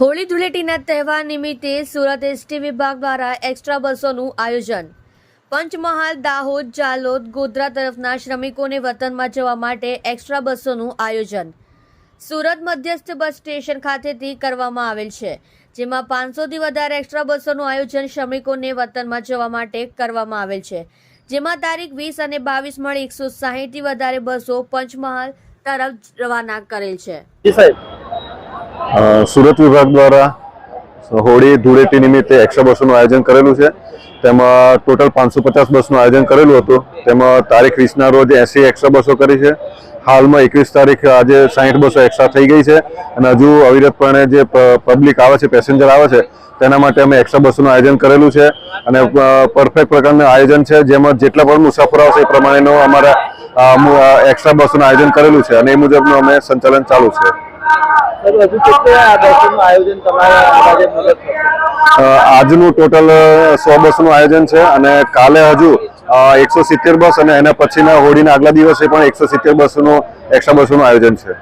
હોળી ધૂળેટીના તહેવાર નિમિત્તે સુરત એસટી વિભાગ દ્વારા એક્સ્ટ્રા બસોનું આયોજન. પંચમહાલ, દાહોદ, જાલોદ, ગોધરા તરફના શ્રમિકોને વતનમાં જવા માટે એક્સ્ટ્રા બસોનું આયોજન. સુરત મધ્યસ્થ બસ સ્ટેશન ખાતેથી કરવામાં આવેલ છે, જેમાં પાંચસોથી વધારે એક્સ્ટ્રા બસોનું આયોજન શ્રમિકોને વતનમાં જવા માટે કરવામાં આવેલ છે. જેમાં તારીખ વીસ અને બાવીસ મળી એકસો સાહીઠથી વધારે બસો પંચમહાલ તરફ રવાના કરેલ છે. સાહેબ. સુરત વિભાગ દ્વારા હોળી ધૂળેટી નિમિત્તે એક્સ્ટ્રા બસોનું આયોજન કરેલું છે. તેમાં ટોટલ પાંચસો પચાસ બસનું આયોજન કરેલું હતું. તેમાં તારીખ વીસના રોજ એસી એક્સ્ટ્રા બસો કરી છે. હાલમાં એકવીસ તારીખ આજે સાહીઠ બસો એક્સ્ટ્રા થઈ ગઈ છે અને હજુ અવિરતપણે જે પબ્લિક આવે છે પેસેન્જર આવે છે, તેના માટે અમે એક્સ્ટ્રા બસોનું આયોજન કરેલું છે. અને પરફેક્ટ પ્રકારનું આયોજન છે, જેમાં જેટલા પણ મુસાફરો આવશે એ પ્રમાણેનું અમારા એક્સ્ટ્રા બસોનું આયોજન કરેલું છે અને એ મુજબનું અમે સંચાલન ચાલુ છે. આજનું ટોટલ સો બસનું આયોજન છે અને કાલે હજુ એકસો સિત્તેર બસ અને એના પછીના હોળીના આગલા દિવસે પણ એકસો સિત્તેર બસનું એક્સ્ટ્રા બસનું આયોજન છે.